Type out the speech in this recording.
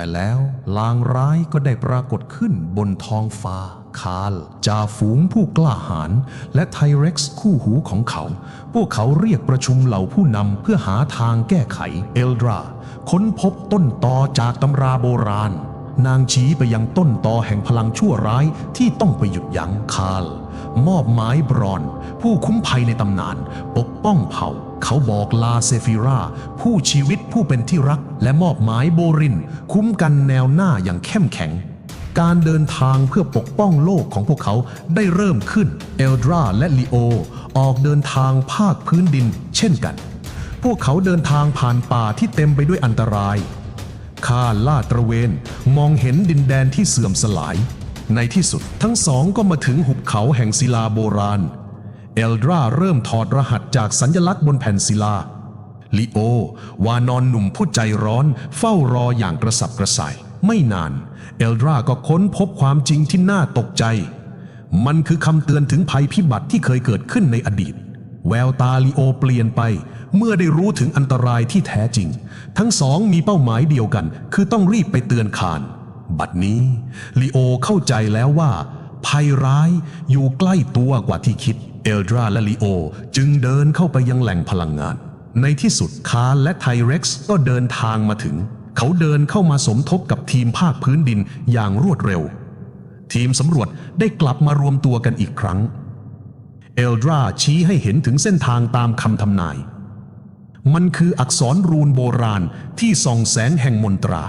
แต่แล้วลางร้ายก็ได้ปรากฏขึ้นบนท้องฟ้า คาร์ลจ่าฝูงผู้กล้าหาญและไทเร็กซ์คู่หูของเขา พวกเขาเรียกประชุมเหล่าผู้นำเพื่อหาทางแก้ไข เอลดรา ค้นพบต้นตอจากตำราโบราณ นางชี้ไปยังต้นตอแห่งพลังชั่วร้ายที่ต้องไปหยุดยั้งคาล มอบหมายบรอน ผู้คุ้มภัยในตำนาน ปกป้องเผ่า เขาบอกลาเซฟิราผู้ชีวิตผู้เป็นที่รัก และมอบหมายโบริน คุ้มกันแนวหน้าอย่างเข้มแข็งการเดินทางเพื่อปกป้องโลกของพวกเขาได้เริ่มขึ้น เอลดราและลีโอ ออกเดินทางภาคพื้นดินเช่นกัน พวกเขาเดินทางผ่านป่าที่เต็มไปด้วยอันตราย ข้าลาดตระเวน มองเห็นดินแดนที่เสื่อมสลาย ในที่สุดทั้งสองก็มาถึงหุบเขาแห่งศิลาโบราณ เอลดราเริ่มถอดรหัสจากสัญลักษณ์บนแผ่นศิลา ลิโอ วานอนหนุ่มผู้ใจร้อนเฝ้ารออย่างกระสับกระส่าย ไม่นาน เอลดราก็ค้นพบความจริงที่น่าตกใจ มันคือคำเตือนถึงภัยพิบัติที่เคยเกิดขึ้นในอดีต แววตาลีโอเปลี่ยนไปเมื่อได้รู้ถึงอันตรายที่แท้จริง ทั้งสองมีเป้าหมายเดียวกัน คือต้องรีบไปเตือนคาน บัดนี้ลีโอเข้าใจแล้วว่า ภัยร้ายอยู่ใกล้ตัวกว่าที่คิด เอลดราและลีโอจึงเดินเข้าไปยังแหล่งพลังงาน ในที่สุดคาร์และไทเร็กซ์ก็เดินทางมาถึง เขาเดินเข้ามาสมทบกับทีมภาคพื้นดินอย่างรวดเร็ว ทีมสำรวจได้กลับมารวมตัวกันอีกครั้ง เอลดราชี้ให้เห็นถึงเส้นทางตามคำทำนาย มันคืออักษรรูนโบราณที่ส่องแสงแห่งมนตรา